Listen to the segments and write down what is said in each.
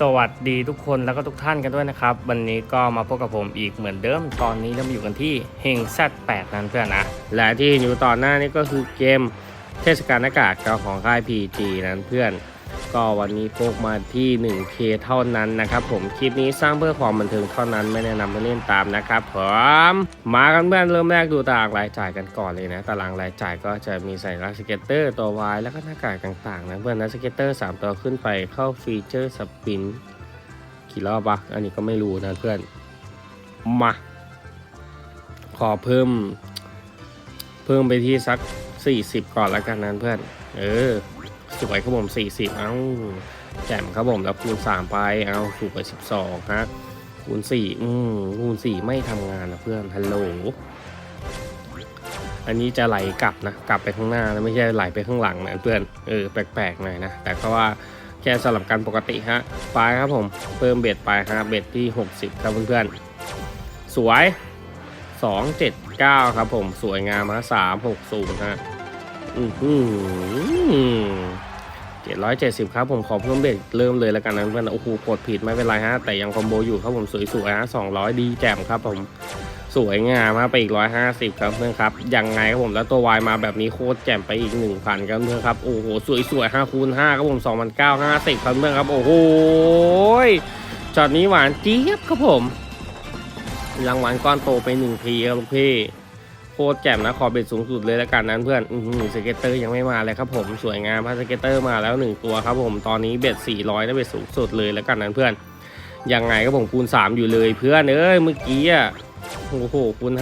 สวัสดีทุกคนแล้วก็ทุกท่านกันด้วยนะครับ วันนี้ก็มาพบกับผมอีกเหมือนเดิม ตอนนี้เรามาอยู่กันที่เฮงแซดแปดนั้นเพื่อนนะ และที่อยู่ตอนหน้านี้ก็คือเกมเทศกาลอากาศของค่าย PG นั้นเพื่อน ก็วันนี้โพกมาที่ 1K เท่านั้นนะครับผมคลิปนี้สร้างเพื่อความบันเทิงเท่านั้นไม่แนะนำให้เล่นตามนะครับผมมากันเพื่อนเริ่มแรกดูตารางรายจ่ายกันก่อนเลยนะตารางรายจ่ายก็จะมีใส่ลักสเก็ตเตอร์ตัววายแล้วก็หน้ากากต่างๆนะเพื่อนนะสเก็ตเตอร์3ตัวขึ้นไปเข้าฟีเจอร์สปินกี่รอบวะอันนี้ก็ไม่รู้นะเพื่อนมาขอเพิ่ม เพิ่มไปที่สัก 40 ก่อนแล้วกันนั้นเพื่อน เออ สวยครับผม40 เอ้าแจ่มครับผมแล้วคูณ 3 ไปเอาถูกไป 12 ฮะ คูณ 4 อืมคูณ 4 ไม่ทำงานนะเพื่อนฮัลโหลอันนี้จะไหลกลับนะ กลับไปข้างหน้านะไม่ใช่ไหลไปข้างหลังนะเพื่อนเออแปลกๆหน่อยนะ แต่ก็ว่าแค่สลับกันปกติฮะไปครับผมเพิ่มเบ็ดไปฮะเบ็ดที่ 60 ครับเพื่อนๆสวย 279 ครับผมสวยงามฮะ360ฮะ อือหือ770ครับผมขอเพิ่มเบรกเริ่มเลยแล้วกันนะเพื่อนโอ้โหกดผิดไม่เป็นไรฮะ แต่ยังคอมโบอยู่ครับผมสวยๆฮะ200ดีแจ่มครับผมสวยงามฮะไปอีก 150 ครับเพื่อนครับ ยังไงครับผมแล้วตัววายมาแบบนี้โคตรแจ่มไปอีก 1,000ครับเพื่อนครับโอ้โหสวยๆ5คูณ5ครับผม2,950ครับเพื่อนครับโอ้โหช็อตนี้หวานเจี๊ยบครับผมรางวัลก้อนโตไป1ทีครับลูกพี่ โคตรแจ่มนะขอเบ็ดสูงสุดเลยแล้วกันนั้นเพื่อนอือสเก็ตเตอร์ยังไม่มาเลยครับผมสวยงามพาสเก็ตเตอร์มาแล้ว 1 ตัวครับผมตอนนี้เบ็ด400นะเบ็ดสูงสุดเลยแล้วกันนั้นเพื่อนยังไงก็ผมคูณ 3 อยู่เลยเพื่อนเอ้ยเมื่อกี้อะโอ้โหคูณ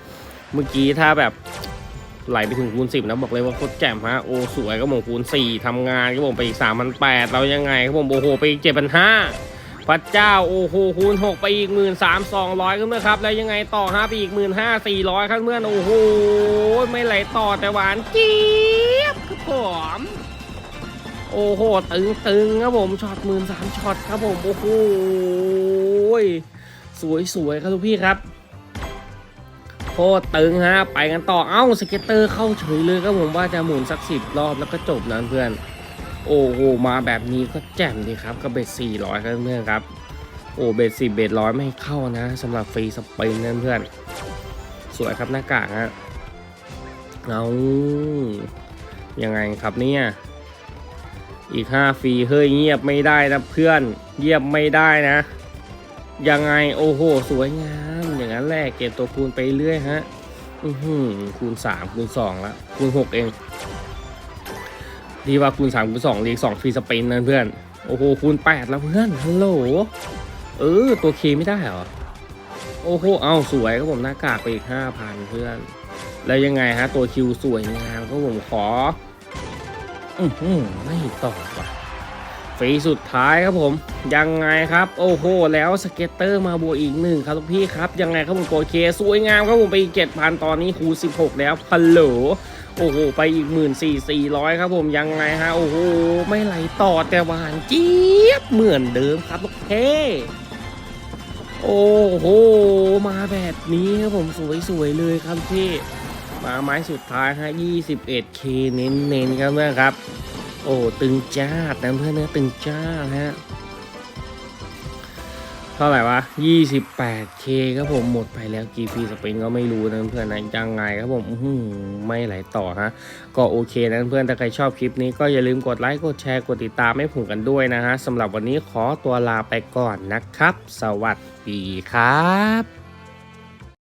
5เมื่อกี้ถ้าแบบไหลไปถึงคูณ 10 นะบอกเลยว่าโคตรแจ่มฮะโอ้สวยก็ผมคูณ 4ทำงานก็ผมไปอีก3,800เรายังไงครับผมโอ้โหไปอีก7,500 พระเจ้าโอ้โหคูณ6ไปอีก1 3 2 0 0ครับเพื่อนครับ แล้วยังไงต่อฮะไปอีก 1 5 400ครับเพื่อนโอ้โหไม่ไหลต่อแต่หวานเจี๊ยบครับผมโอ้โหตึงตึงครับผมช็อตหมื่นสามช็อตครับผมโอ้โหสวยสวยครับทุกพี่ครับโคตรตึงฮะไปกันต่อเอ้าสเก็ตเตอร์เข้าเฉยเลยครับผมว่าจะหมุนสักสิบรอบแล้วก็จบนะเพื่อน โอ้โหมาแบบนี้ก็แจ่มดีครับกับเบ็ด400ครับเพื่อนครับ โอ้เบ็ด10เบ็ดร้อยไม่เข้านะสำหรับฟรีสปนนั่นเพื่อนสวยครับหน้ากากฮะเอายังไงครับเนี่ยอีก5ฟรีเฮ้ยเงียบไม่ได้นะเพื่อนเงียบไม่ได้นะ ยังไงโอ้โห สวยงามอย่างนั้นแหละเก็บตัวคูณไปเรื่อยฮะ อือหือคูณ3คูณ2แล้วคูณ6เอง ดีว่าคูณ3คูณ2ลีก2ฟรีสเปนนะเพื่อน โอ้โหคูณ 8 แล้วเพื่อนฮัลโหลเออ ตัวเคไม่ได้เหรอ โอ้โหเอาสวยครับผมหน้ากากไปอีก 5,000 เพื่อน แล้วยังไงฮะ ตัวคิวสวยงามก็ผมขอ อืมไม่ตอบว่ะ ฟรีสุดท้ายครับผม ยังไงครับ โอ้โห แล้วสเก็ตเตอร์มาบวกอีกหนึ่งครับทุกพี่ครับ ยังไงครับผมตัวเค สวยงามครับผมไปอีก7,000ตอนนี้คูณ16แล้วฮัลโหลโอ้โห ไปอีกหมื่นสี่สี่ร้อยครับผมยังไงฮะ โอ้โห ไม่ไหลต่อแต่หวานเจี๊ยบเหมือนเดิมครับลูกเทโอ้โห มาแบบนี้ครับผมสวยๆเลยครับพี่มาไม้สุดท้ายฮะ 21k เน้นๆครับเพื่อนครับ โอ้ตึงจ้าดนะเพื่อนเนะตึงจ้าฮะเท่าไหร่วะ 28k ครับผมหมดไปแล้วกี่ฟีสปริงก็ไม่รู้นะเพื่อนนะยังไงครับผมหือไม่ไหลต่อฮะ ก็โอเคนะเพื่อนถ้าใครชอบคลิปนี้ก็อย่าลืมกดไลค์ กดแชร์ กดติดตามให้ผมกันด้วยนะฮะสำหรับวันนี้ขอตัวลาไปก่อนนะครับ สวัสดีครับ